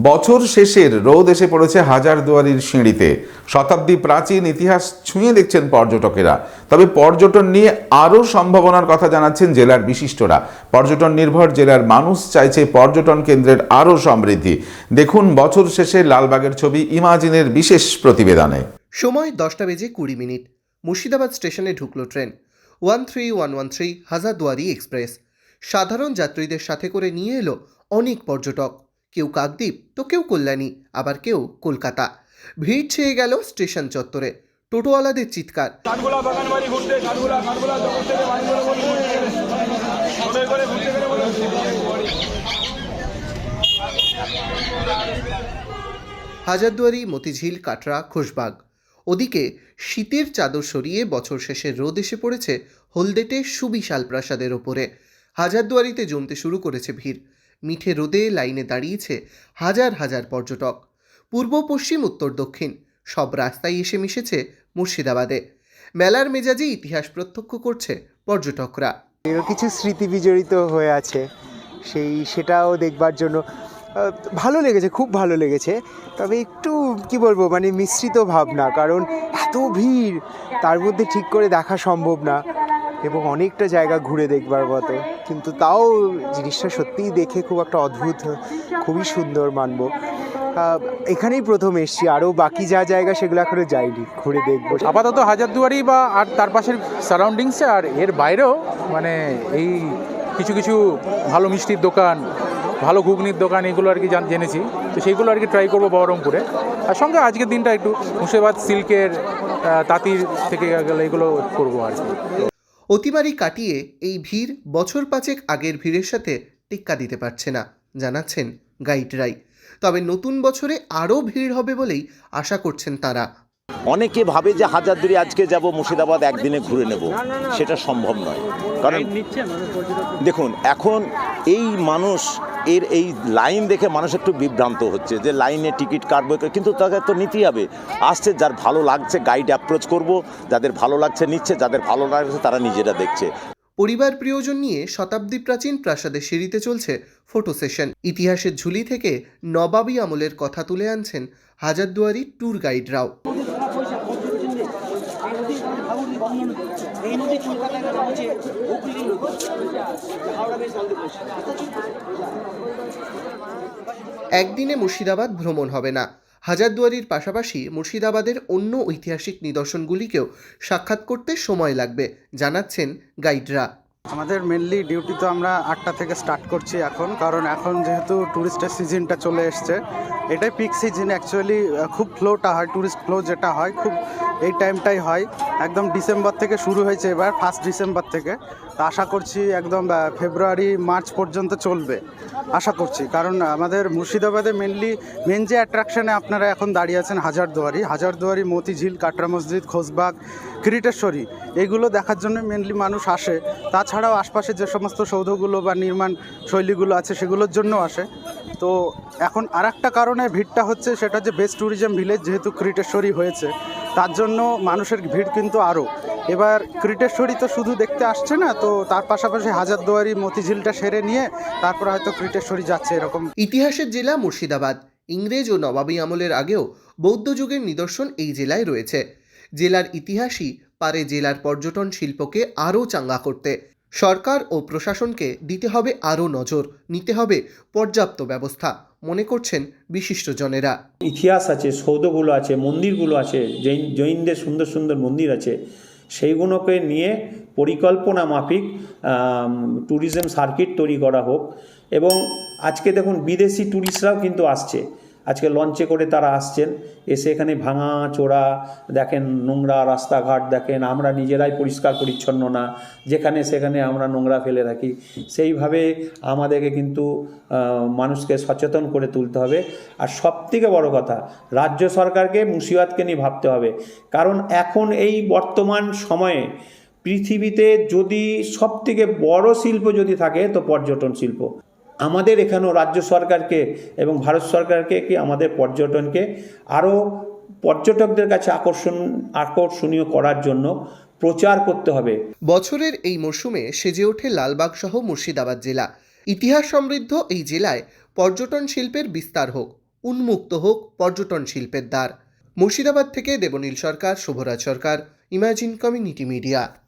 বছর শেষের রোদ এসে পড়েছে হাজারদুয়ারির সিঁড়িতে। শতাব্দী প্রাচীন ইতিহাস ছুঁয়ে দেখছেন পর্যটকেরা। তবে পর্যটন নিয়ে আরও সম্ভাবনার কথা জানাচ্ছেন জেলার বিশিষ্টরা। পর্যটন নির্ভর জেলার মানুষ চাইছে পর্যটন কেন্দ্রের আরও সমৃদ্ধি। দেখুন বছর শেষে লালবাগের ছবি ইমাজিনের বিশেষ প্রতিবেদনে। সময় দশটা বেজে কুড়ি মিনিট। মুর্শিদাবাদ স্টেশনে ঢুকলো train. One three one one three Hazarduari express. সাধারণ যাত্রীদের সাথে করে নিয়ে এলো অনেক পর্যটক। কেউ কাকদ্বীপ তো কেউ কল্যাণী আবার কেউ কলকাতা। ভিড় ছেয়ে গেল স্টেশন চত্বরে। টোটোওয়ালাদের চিৎকার। হাজারদুয়ারি মতিঝিল কাটরা খোশবাগ ওদিকে শীতের চাদর সরিয়ে বছর শেষের রোদ এসে পড়েছে হলদেটে সুবিশাল প্রাসাদের ওপরে। হাজারদুয়ারিতে জমতে শুরু করেছে ভিড়। মিঠে রোদে লাইনে দাঁড়িয়েছে হাজার হাজার পর্যটক। পূর্ব, পশ্চিম, উত্তর, দক্ষিণ সব রাস্তায় এসে মিশেছে মুর্শিদাবাদে। মেলার মেজাজে ইতিহাস প্রত্যক্ষ করছে পর্যটকরা। কিছু স্মৃতি বিজড়িত হয়ে আছে। সেই সেটাও দেখবার জন্য ভালো লেগেছে, খুব ভালো লেগেছে। তবে একটু, কি বলব মানে মিশ্রিত ভাবনা, কারণ এত ভিড়, তার মধ্যে ঠিক করে দেখা সম্ভব না। এবং অনেকটা জায়গা ঘুরে দেখবার মতো। কিন্তু তাও জিনিসটা সত্যিই দেখে খুব একটা অদ্ভুত, খুবই সুন্দর মানব। এখানেই প্রথম এসছি। আরও বাকি যা জায়গা সেগুলো এখনও যাইনি, ঘুরে দেখব। আপাতত হাজারদুয়ারি বা আর তার পাশের সারাউন্ডিংসে আর এর বাইরেও মানে এই কিছু কিছু ভালো মিষ্টির দোকান, ভালো ঘুগনির দোকান, এগুলো আর কি জান- জেনেছি। তো সেইগুলো আর কি ট্রাই করব বহরমপুরে। আর সঙ্গে আজকের দিনটা একটু মুর্শিদাবাদ, সিল্কের তাঁতির থেকে গেলে এগুলো করব আর কি। অতিমারি কাটিয়ে এই ভিড় বছর পাঁচেক আগের ভিড়ের সাথে টিক্কা দিতে পারছে না জানাচ্ছেন গাইডরাই তবে নতুন বছরে আরও ভিড় হবে বলেই আশা করছেন তারা। অনেকে ভাবে যে হাজারদুয়ারি আজকে যাব মুর্শিদাবাদ একদিনে ঘুরে নেব। সেটা সম্ভব নয়। কারণ দেখুন এখন এই মানুষ এর এই লাইন দেখে মানুষ একটু বিভ্রান্ত হচ্ছে যে লাইনে টিকিট কাটবো কিন্তু তাকে তো নিতেই হবে। আসছে যার ভালো লাগছে গাইড অ্যাপ্রোচ করব। যাদের ভালো লাগছে, নিচ্ছে, যাদের ভালো লাগছে, তারা নিজেরা দেখছে। পরিবার প্রিয়জন নিয়ে শতাব্দী প্রাচীন প্রাসাদের সিঁড়িতে চলছে ফটো সেশন ইতিহাসের ঝুলি থেকে নবাবী আমলের কথা তুলে আনছেন হাজারদুয়ারি ট্যুর গাইডরাও একদিনে মুর্শিদাবাদ ভ্রমণ হবে না। হাজারদুয়ারির পাশাপাশি মুর্শিদাবাদের অন্য ঐতিহাসিক নিদর্শনগুলিকেও সাক্ষাৎ করতে সময় লাগবে, জানাচ্ছেন গাইডরা। আমাদের মেনলি ডিউটি তো আমরা আটটা থেকে স্টার্ট করছি এখন, কারণ এখন যেহেতু ট্যুরিস্টের সিজনটা চলে এসছে, এটাই পিক সিজন অ্যাকচুয়ালি খুব ফ্লোটা হয় ট্যুরিস্ট ফ্লো যেটা হয়, খুব এই টাইমটাই হয়। একদম ডিসেম্বর থেকে শুরু হয়েছে এবার ফার্স্ট ডিসেম্বর থেকে। তো আশা করছি একদম ফেব্রুয়ারি মার্চ পর্যন্ত চলবে, আশা করছি। কারণ আমাদের মুর্শিদাবাদে মেনলি মেন যে অ্যাট্রাকশনে আপনারা এখন দাঁড়িয়ে আছেন, হাজারদুয়ারি হাজারদুয়ারি, মতিঝিল কাটরা মসজিদ খোসবাগ কিরিটেশ্বরী, এগুলো দেখার জন্য মেনলি মানুষ আসে। তাছাড়াও আশপাশে যে সমস্ত সৌধগুলো বা নির্মাণ শৈলীগুলো আছে সেগুলোর জন্য আসে। তো এখন আর একটা কারণে ভিড়টা হচ্ছে সেটা যে বেস্ট ট্যুরিজম ভিলেজ যেহেতু ক্রিটেশ্বরী হয়েছে, তার জন্য মানুষের ভিড় কিন্তু আরও। এবার ক্রিটেশ্বরী তো শুধু দেখতে আসছে না, তো তার পাশাপাশি হাজারদুয়ারি মতিঝিলটা সেরে নিয়ে তারপর হয়তো ক্রিটেশ্বরী যাচ্ছে এরকম। ইতিহাসের জেলা মুর্শিদাবাদ, ইংরেজ ও নবাবী আমলের আগেও বৌদ্ধ যুগের নিদর্শন এই জেলায় রয়েছে। জেলার ইতিহাসই পারে জেলার পর্যটন শিল্পকে আরও চাঙ্গা করতে। সরকার ও প্রশাসনকে দিতে হবে আরও নজর, নিতে হবে পর্যাপ্ত ব্যবস্থা, মনে করছেন বিশিষ্টজনেরা। ইতিহাস আছে, সৌধগুলো আছে, মন্দিরগুলো আছে, জৈন, জৈনদের সুন্দর সুন্দর মন্দির আছে, সেইগুলোকে নিয়ে পরিকল্পনা মাফিক ট্যুরিজম সার্কিট তৈরি করা হোক। এবং আজকে দেখুন বিদেশি ট্যুরিস্টরাও কিন্তু আসছে। আজকে লঞ্চে করে তারা আসছেন। এসে এখানে ভাঙা, চোরা, দেখেন নোংরা রাস্তাঘাট, দেখেন আমরা নিজেরাই পরিষ্কার পরিচ্ছন্ন না, যেখানে সেখানে আমরা নোংরা ফেলে রাখি। সেইভাবে আমাদেরকে কিন্তু মানুষকে সচেতন করে তুলতে হবে। আর সবথেকে বড় কথা, রাজ্য সরকারকে মুর্শিদাবাদকে নিয়ে ভাবতে হবে। কারণ এখন এই বর্তমান সময়ে পৃথিবীতে যদি সবথেকে বড় শিল্প যদি থাকে, তো পর্যটন শিল্প। আমাদের এখানেও রাজ্য সরকারকে এবং ভারত সরকারকে কি আমাদের পর্যটনকে আরও পর্যটকদের কাছে আকর্ষণ, আকর্ষণীয় করার জন্য প্রচার করতে হবে। বছরের এই মরশুমে সেজে ওঠে লালবাগ সহ মুর্শিদাবাদ জেলা। ইতিহাস সমৃদ্ধ এই জেলায় পর্যটন শিল্পের বিস্তার হোক, উন্মুক্ত হোক পর্যটন শিল্পের দ্বার। মুর্শিদাবাদ থেকে Debnil Sarkar, Subhraj Sarkar, imagine community media.